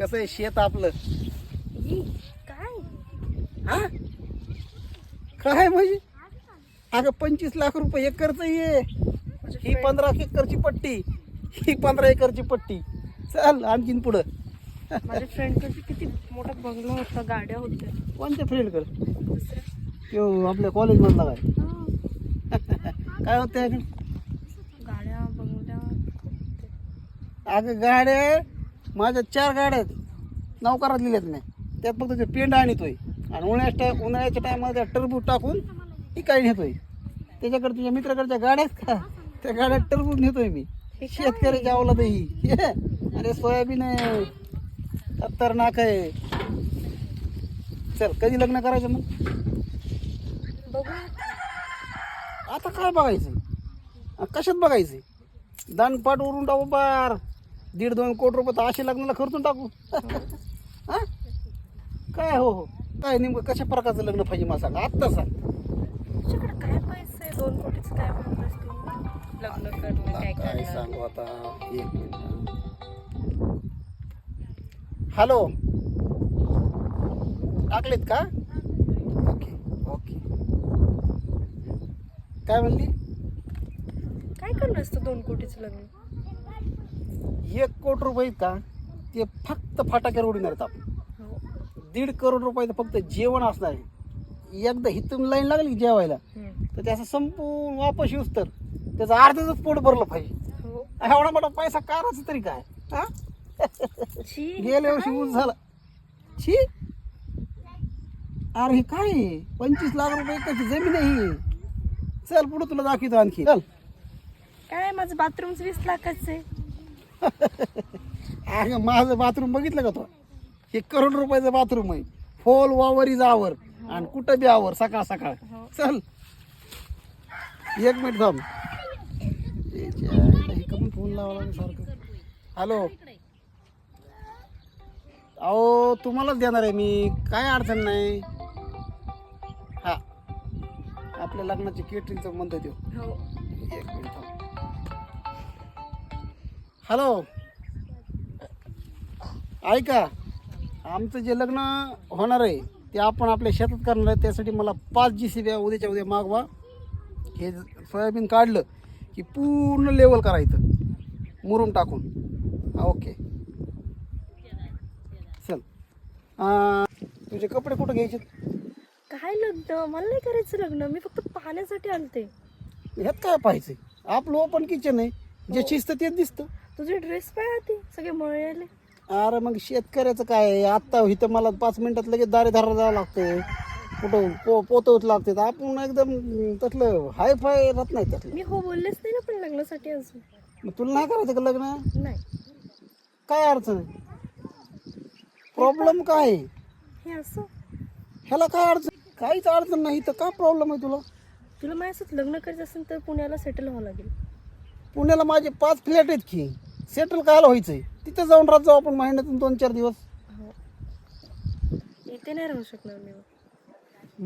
कसं आहे शेत आपलं? काय? हा? काय म्हणजे? अगं पंचवीस लाख रुपये एकरच ये ही. पंधरा एकरची पट्टी. ही पंधरा एकरची पट्टी. चल आणखीन पुढं. माझ्या फ्रेंडकडे किती मोठा बंगला होता गाड्या होत्या. कोणत्या फ्रेंडकडे तो आपल्या कॉलेजमधला काय? काय होतं गाड्या बंगल्या. अगं गाड्या माझ्या चार गाड्या आहेत. नौकारात लिहिल्यात नाही त्यात फक्त ते पेंड आणतोय. आणि उन्हाळ्याच्या टाय उन्हाळ्याच्या टायमाला त्या टरबूज टाकून ती काय नेतोय. त्याच्याकडे तुझ्या मित्राकडच्या गाड्या आहेत का? त्या गाड्यात टरबूज नेतोय मी? शेतकऱ्याच्या अवलाद ही. अरे सोयाबीन आहे. खतरनाक आहे. चल कधी लग्न करायचं मग? आता काय बघायचं? कशात बघायचं? दानपाट उरून टाकू बार दीड दोन कोटी रुपये तर असे लग्नाला खर्चून टाकू. हा? काय हो हो. काय नेमकं कशा प्रकारचं लग्न पाहिजे मला सांग आत्ता सांग. तुझ्याकडे काय पैसे आहे? दोन कोटीच काय म्हणतोस तू लग्न करणं काय काय करणार? सांगू आता? एक मिनिट हॅलो. टाकलेत का? Okay okay. काय म्हणली? काय करणार असतं दोन कोटीचं लग्न? एक कोटी रुपये का ते फक्त फटाक्यावर उडणार आपण. दीड करोड रुपयाचं फक्त जेवण असणार आहे. एकदा हिथून लाईन लागली की जेवायला. तर त्याचं संपूर्ण वापस येऊस तर त्याचं अर्ध्याच पोट भरलं पाहिजे. हो. एवढा मोठा पैसा काराचा तरी काय? हा? गेल्या वर्षी ऊस झाला. छी? अरे हे काय? पंचवीस लाख रुपये कशी जमीन आहे ही. चल पुढे तुला दाखवतो आणखी. चल. काय माझं बाथरूम वीस लाखाचं आहे? अरे माझं बाथरूम बघितलं का तो? हे करोड रुपयाचं बाथरूम आहे. फोल वावरीचा आवर आणि कुठं बी आवर सकाळ सकाळ. चल. एक मिनिट थांब. हे कमी फोन लावला लागेल सारखं हॅलो. अहो तुम्हालाच देणार आहे मी. काय अडचण नाही. हा. आपल्या लग्नाची केटरिंगचं म्हणतो देऊ. एक मिनिट थांब. हॅलो. ऐका आमचं जे लग्न होणार आहे ते आपण आपल्या शेतात करणार आहे त्यासाठी मला पाच जी सी बी उद्याच्या उद्या मागवा. हे सोयाबीन काढलं की पूर्ण लेवल करायचं मुरुम टाकून. हा, ओके चल. तुझे कपडे कुठं घ्यायचे? काय लग्न? मला नाही करायचं लग्न. मी फक्त पाहण्यासाठी आलते. ह्यात काय पाहिजे आपलं ओपन किचन आहे. जे शिस्त तेच दिसतं. तुझे ड्रेस पाय आधी सगळे मळले अरे मग शेतकऱ्याचं काय आहे? आत्ता इथं मला पाच मिनिटात लगेच दारे धरायला जावं लागतं कुठं पो पोतवत लागते तर आपण एकदम तसलं हाय फाय राहत नाही तसलं मी हो बोललेच नाही ना पण लग्नासाठी अजून. मग तुला नाही करायचं का लग्न? नाही. काय अडचण आहे? प्रॉब्लेम काय? आहे हे असं. ह्याला काय अडचण? काहीच अडचण नाही. तर काय प्रॉब्लेम आहे तुला? तुला माझ्यासोबत लग्न करायचं असेल तर पुण्याला सेटल व्हावं लागेल. पुण्याला माझे पाच फ्लॅट आहेत की. सेटल कायला व्हायचंय? तिथं जाऊन राहत जाऊ आपण महिन्यातून दोन चार दिवस. हो. इथे नाही राहू शकणार मी.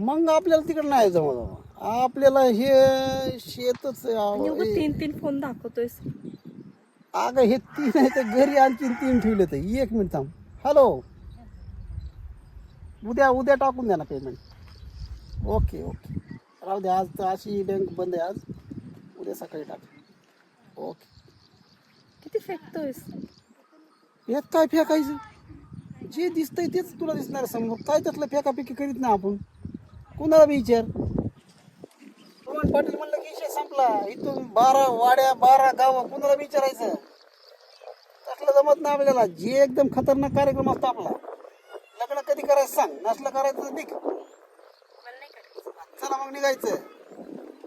मग. आपल्याला तिकडे नाही जमा जमा आपल्याला हे शेतच आणि उगाच आहे. तीन तीन फोन दाखवतोयस अगं हे तीन आहे तर घरी आणखीन तीन ठेवले तर एक मिनिट थांब. हॅलो उद्या उद्या टाकून द्या ना पेमेंट ओके ओके राहू द्या आज तर अशी बँक बंद आहे आज. उद्या सकाळी टाक. ओके किती फेकतोयस यात काय फेकायचं? जे दिसतंय तेच तुला दिसणार समोर. काय त्यातलं फेकाफेकी करीत ना आपण? कुणाला बी विचार? रोहन पाटील म्हणलं की विषय संपला. इथून बारा वाड्या बारा गावं कुणाला बी विचारायचं? त्यातलं जमत नाही आपल्याला. जे एकदम खतरनाक कार्यक्रम असतो आपला. लग्न कधी करायचं सांग. नसलं करायचं निघ. चला मग निघायचं.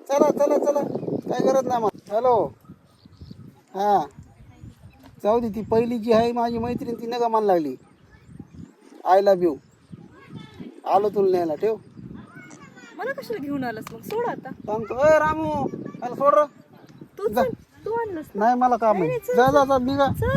चला चला चला. काय गरज नाही मग हॅलो. हां. जाऊ दे ती पहिली जी आहे माझी मैत्रीण ती नका मान लागली. आय लव्ह यू आलो तुला न्यायला ठेव. मला कशाला घेऊन आलास मग? सोड आता. सांगतो. अय रामू मला सोड रं. तू चल तू आणलंस ना. नाही मला काम आहे. नाही, चल, जा जा जा निघा. चल.